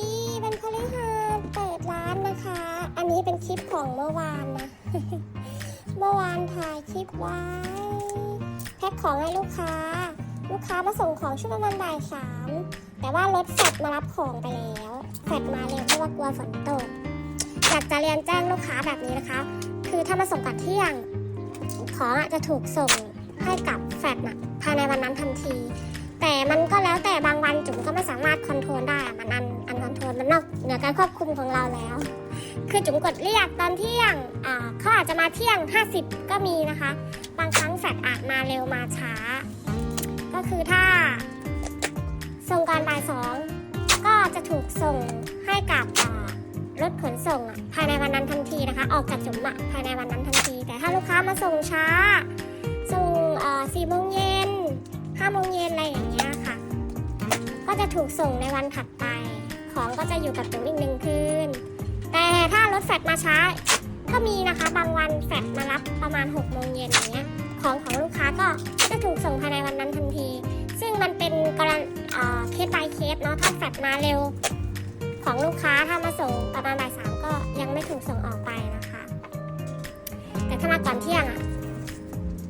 ดีเป็นพฤหัสเปิดร้านนะคะ อันนี้เป็นคลิปของเมื่อวานนะ เมื่อวานถ่ายคลิปไว้ แพ็คของให้ลูกค้า ลูกค้ามาส่งของช่วงประมาณบ่ายสามแต่ว่ารถแฟดมารับของไปแล้วแฟดมาเร็วเพราะว่ากลัวฝนตกอยากจะเรียนแจ้งลูกค้าแบบนี้นะคะ คือถ้ามาส่งก่อนเที่ยง ของจะถูกส่งให้กับแฟดนะภายในวันนั้นทันที แต่มันก็แล้วแต่ อกเหนือการควบคุมของเราแล้ว คือจุ๋มกดเรียกตอนเที่ยงอ่าเขาอาจจะมาเที่ยง 50 ก็มีนะคะ บางครั้งแฟดอาจมาเร็วมาช้า ก็คือถ้า ส่งก่อนบ่ายสองก็จะถูกส่งให้กับรถขนส่งภายในวันนั้นทันทีนะคะ ออกจากจุ๋มอะภายในวันนั้นทันที แต่ถ้าลูกค้ามาส่งช้า ส่งสี่โมงเย็นห้าโมงเย็นอะไรอย่างเงี้ยค่ะ ก็จะถูกส่งในวันถัดไป ของก็จะอยู่กับจุ๋มอีกหนึ่งคืน แต่ถ้ารถแฟดมาช้า ก็มีนะคะบางวันแฟดมารับประมาณ6โมงเย็นอย่างเงี้ยของของลูกค้าก็จะถูกส่งภายในวันนั้นทันที ซึ่งมันเป็นกรณีเคส by เคสเนาะถ้าแฟดมาเร็ว ของลูกค้าถ้ามาส่งประมาณบ่ายสามก็ยังไม่ถูกส่งออกไปนะคะ แต่ถ้ามาก่อนเที่ยงอะ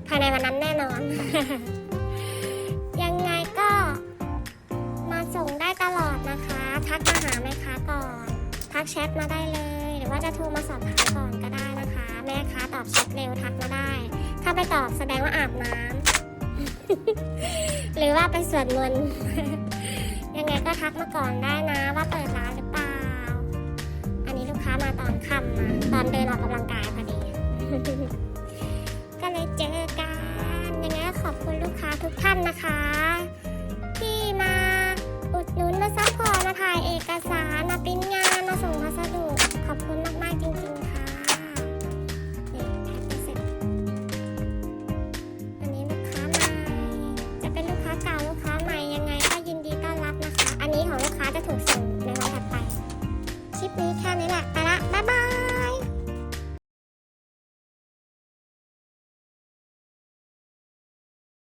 ภายในวันนั้นแน่นอนาแม่ค้าก่อน ทักแชทมาได้เลย หรือว่าจะโทรมาสอบถามก่อนก็ได้นะคะ แม่ค้าตอบแชทเร็วทักมาได้ ถ้าไปตอบแสดงว่าอาบน้ำ หรือว่าไปสวดมนต์ยังไงก็ทักมาก่อนได้นะว่าเปิดร้านหรือเปล่า อันนี้ลูกค้ามาตอนค่ำมาตอนเดินออกกำลังกายพอดี because